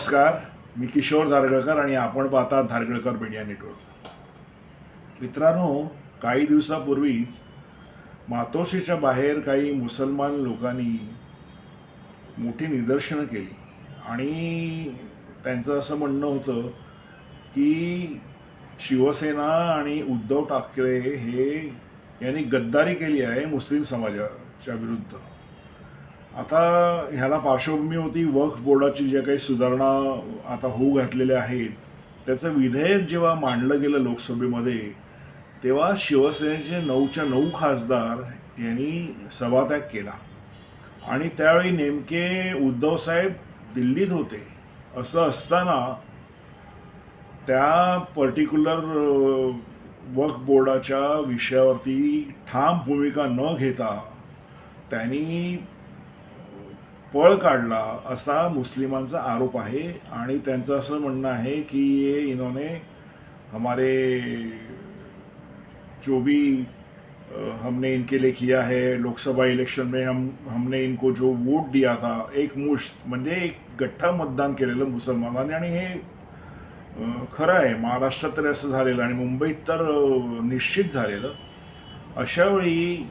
नमस्कार मी किशोर धारगळकर आणि आपण पाहता धारगळकर मीडिया नेटवर्क. मित्रांनो काही दिवसापूर्वीच मातोश्रीच्या बाहेर काही मुसलमान लोकांनी मोठी निदर्शनं केली आणि त्यांचं असं म्हणणं होतं की शिवसेना आणि उद्धव ठाकरे हे यांनी गद्दारी केली आहे मुस्लिम समाजाच्या विरुद्ध. आता ह्याला पार्श्वभूमी होती वक्फ बोर्डाची ज्या काही सुधारणा आता होऊ घातलेल्या आहेत त्याचं विधेयक जेव्हा मांडलं गेलं लोकसभेमध्ये तेव्हा शिवसेनेचे नऊच्या नऊ खासदार यांनी सभात्याग केला. आणि त्यावेळी नेमके उद्धवसाहेब दिल्लीत होते असं असताना त्या पर्टिक्युलर वक्फ बोर्डाच्या विषयावरती ठाम भूमिका न घेता त्यांनी पळ काढला असा मुस्लिमांचा आरोप आहे आणि त्यांचं असं म्हणणं आहे की ये इन्होंने हमारे जो भी हमने इनके लिए किया है लोकसभा इलेक्शन में हम हमने इनको जो वोट दिया था एक मुश्त म्हणजे एक गठ्ठा मतदान केलेलं मुसलमानांनी आणि हे खरं आहे महाराष्ट्रात तरी असं झालेलं आणि मुंबईत तर निश्चित झालेलं. अशावेळी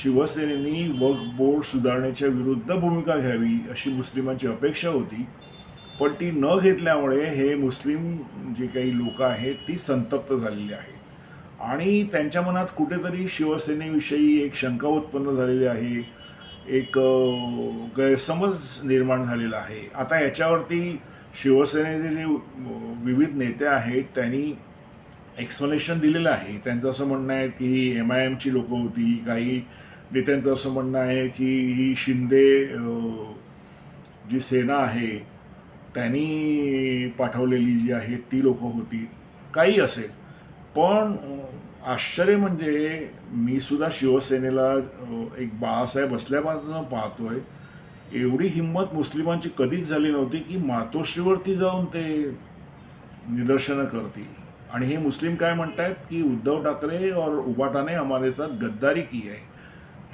शिवसेनेनी वक बोर्ड सुधारणेच्या विरुद्ध भूमिका घ्यावी अशी मुस्लिमांची अपेक्षा होती. पण ती न घेतल्यामुळे हे मुस्लिम जे काही लोक आहेत ती संतप्त झालेली आहेत. आणि त्यांच्या मनात कुठेतरी शिवसेनेविषयी एक शंका उत्पन्न झालेली आहे. एक गैरसमज निर्माण झालेला आहे. आता याच्यावरती शिवसेनेचे जे विविध नेते आहेत त्यांनी एक्सप्लेनेशन दिलेलं आहे. त्यांचं असं म्हणणं आहे की ही एम आय एमची लोकं होती काही म्हणजे नेत्यांचं असं म्हणणं आहे की ही शिंदे जी सेना आहे त्यांनी पाठवलेली जी आहे ती लोकं होती काही असेल. पण आश्चर्य म्हणजे मी सुद्धा शिवसेनेला एक बाळासाहेब असल्यापासून पाहतोय एवढी हिंमत मुस्लिमांची कधीच झाली नव्हती की मातोश्रीवरती जाऊन ते निदर्शनं करतील. आणि हे मुस्लिम काय म्हणतायत की उद्धव ठाकरे और उबाटाने हमारे साथ गद्दारी की आहे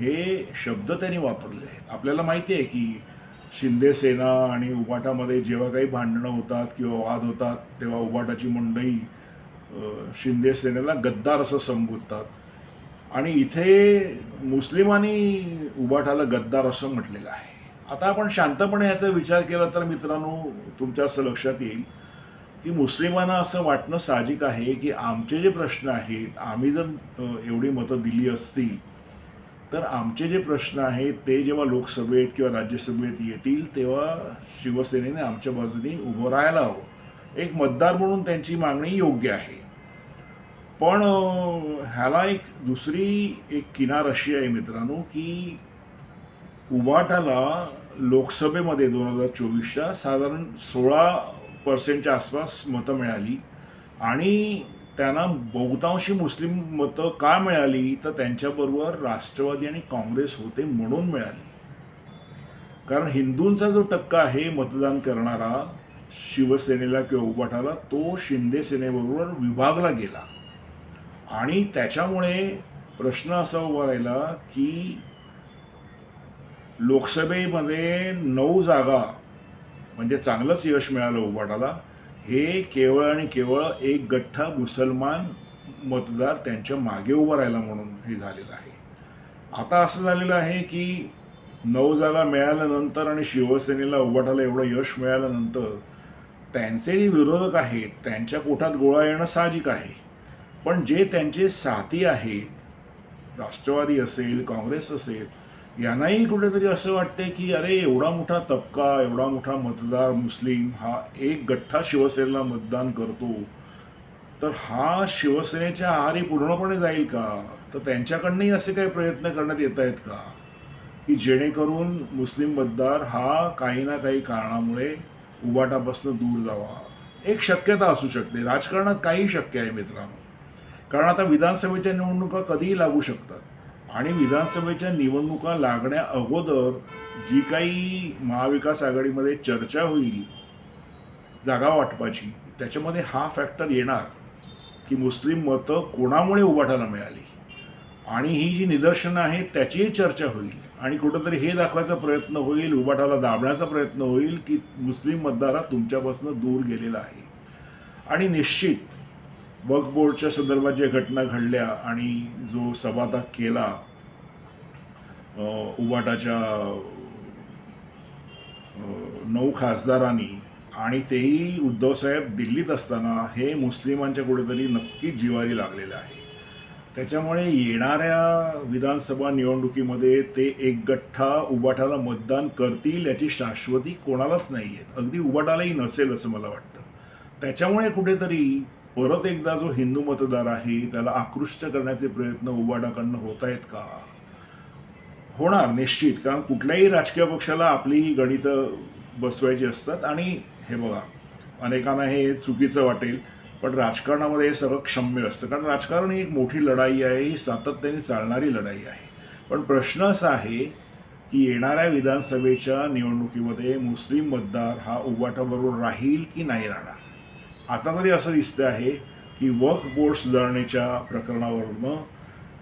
हे शब्द त्यांनी वापरले आहेत. आपल्याला माहिती आहे की शिंदे सेना आणि उबाटामध्ये जेव्हा काही भांडणं होतात किंवा वाद होतात तेव्हा उबाटाची मंडई शिंदे सेनेला गद्दार असं संबोधतात. आणि इथे मुस्लिमांनी उबाटाला गद्दार असं म्हटलेलं आहे. आता आपण शांतपणे ह्याचा विचार केला तर मित्रांनो तुमच्या असं लक्षात येईल. की मुस्लिमांना असं वाटणं साहजिक आहे की आमचे जे प्रश्न आहेत आम्ही जर एवढी मतं दिली असतील तर आमचे जे प्रश्न आहेत ते जेव्हा लोकसभेत किंवा राज्यसभेत येतील तेव्हा शिवसेनेने आमच्या बाजूने उभं राहायला हवं. एक मतदार म्हणून त्यांची मागणी योग्य आहे. पण ह्याला एक दुसरी एक किनार अशी आहे मित्रांनो की उबाटाला लोकसभेमध्ये दोन हजार चोवीसच्या साधारण सोळा पर्सेंटच्या आसपास मतं मिळाली. आणि त्यांना बहुतांशी मुस्लिम मतं का मिळाली? तर त्यांच्याबरोबर राष्ट्रवादी आणि काँग्रेस होते म्हणून मिळाली. कारण हिंदूंचा जो टक्का आहे मतदान करणारा शिवसेनेला किंवा उबाटाला तो शिंदे सेनेबरोबर विभागला गेला. आणि त्याच्यामुळे प्रश्न असा उभा राहिला की लोकसभेमध्ये नऊ जागा म्हणजे चांगलंच यश मिळालं उबाटाला हे केवळ आणि केवळ एक गठ्ठा मुसलमान मतदार त्यांच्या मागे उभं राहिला म्हणून हे झालेलं आहे. आता असं झालेलं आहे की नऊ जागा मिळाल्यानंतर आणि शिवसेनेला उबाटाला एवढं यश मिळाल्यानंतर त्यांचे जे विरोधक आहेत त्यांच्या पोटात गोळा येणं साहजिक आहे. पण जे त्यांचे साथी आहेत राष्ट्रवादी असेल काँग्रेस असेल यांनाही कुठेतरी असं वाटते की अरे एवढा मोठा तबका एवढा मोठा मतदार मुस्लिम हा एक गठ्ठा शिवसेनेला मतदान करतो तर हा शिवसेनेच्या आहारी पूर्णपणे जाईल का? तर त्यांच्याकडनंही असे काही प्रयत्न करण्यात येत आहेत का? की जेणेकरून मुस्लिम मतदार हा काही ना काही कारणामुळे उबाटापासून दूर जावा. एक शक्यता असू शकते. राजकारणात काही शक्य आहे मित्रांनो. कारण आता विधानसभेच्या निवडणुका कधीही लागू शकतात. आणि विधानसभेच्या निवडणुका लागण्या अगोदर जी काही महाविकास आघाडीमध्ये चर्चा होईल जागा वाटपाची त्याच्यामध्ये हा फॅक्टर येणार की मुस्लिम मतं कोणामुळे उभाटायला मिळाली. आणि ही जी निदर्शनं आहेत त्याचीही चर्चा होईल. आणि कुठंतरी हे दाखवायचा प्रयत्न होईल उबाटाला दाबण्याचा प्रयत्न होईल की मुस्लिम मतदारा तुमच्यापासून दूर गेलेला आहे. आणि निश्चित वक्फ बोर्डच्या संदर्भात ज्या घटना घडल्या आणि जो सभात्याग केला उबाटाच्या नऊ खासदारांनी आणि तेही उद्धवसाहेब दिल्लीत असताना हे मुस्लिमांच्या कुठेतरी नक्कीच जिवारी लागलेलं आहे. त्याच्यामुळे येणाऱ्या विधानसभा निवडणुकीमध्ये ते एक गठ्ठा उबाटाला मतदान करतील याची शाश्वती कोणालाच नाही आहे अगदी उबाटालाही नसेल असं मला वाटतं. त्याच्यामुळे कुठेतरी परत एकदा जो हिंदू मतदार आहे त्याला आकृष्ट करण्याचे प्रयत्न उबाटाकडनं होत आहेत का? होणार निश्चित कारण कुठल्याही राजकीय पक्षाला आपली ही गणितं बसवायची असतात. आणि हे बघा अनेकांना हे चुकीचं वाटेल पण राजकारणामध्ये हे सगळं क्षम्य असतं. कारण राजकारण ही एक मोठी लढाई आहे ही सातत्याने चालणारी लढाई आहे. पण प्रश्न असा आहे की येणाऱ्या विधानसभेच्या निवडणुकीमध्ये मुस्लिम मतदार हा उबाटाबरोबर राहील की नाही राहणार? आता तरी असं दिसतं आहे की वक्फ बोर्ड सुधारणेच्या प्रकरणावरनं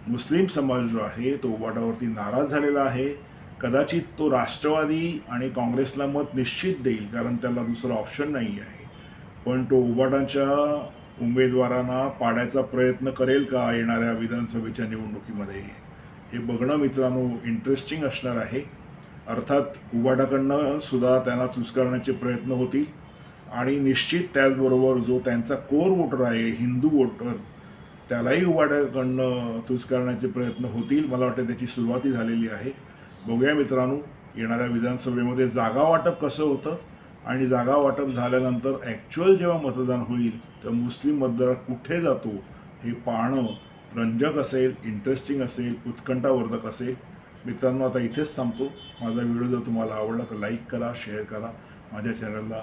मुस्लिम समाज जो आहे तो उबाटावरती नाराज झालेला आहे. कदाचित तो राष्ट्रवादी आणि काँग्रेसला मत निश्चित देईल कारण त्याला दुसरा ऑप्शन नाही आहे पण तो उबाटाच्या उमेदवारांना पाडायचा प्रयत्न करेल का येणाऱ्या विधानसभेच्या निवडणुकीमध्ये? हे बघणं मित्रांनो इंटरेस्टिंग असणार आहे. अर्थात उबाटाकडनं सुद्धा त्यांना चुस्कारण्याचे प्रयत्न होतील. आणि निश्चित त्याचबरोबर जो त्यांचा कोर वोटर आहे हिंदू वोटर त्यालाही उभाड्याकडून चूज करण्याचे प्रयत्न होतील. मला वाटतं त्याची सुरुवाती झालेली आहे. बघूया मित्रांनो येणाऱ्या विधानसभेमध्ये जागा वाटप कसं होतं? आणि जागा वाटप झाल्यानंतर ॲक्च्युअल जेव्हा मतदान होईल तर मुस्लिम मतदार कुठे जातो? हे पाहणं रंजक असेल इंटरेस्टिंग असेल उत्कंठावर्धक असेल. मित्रांनो आता इथेच थांबतो. माझा व्हिडिओ जर तुम्हाला आवडला तर लाईक करा शेअर करा. माझ्या चॅनलला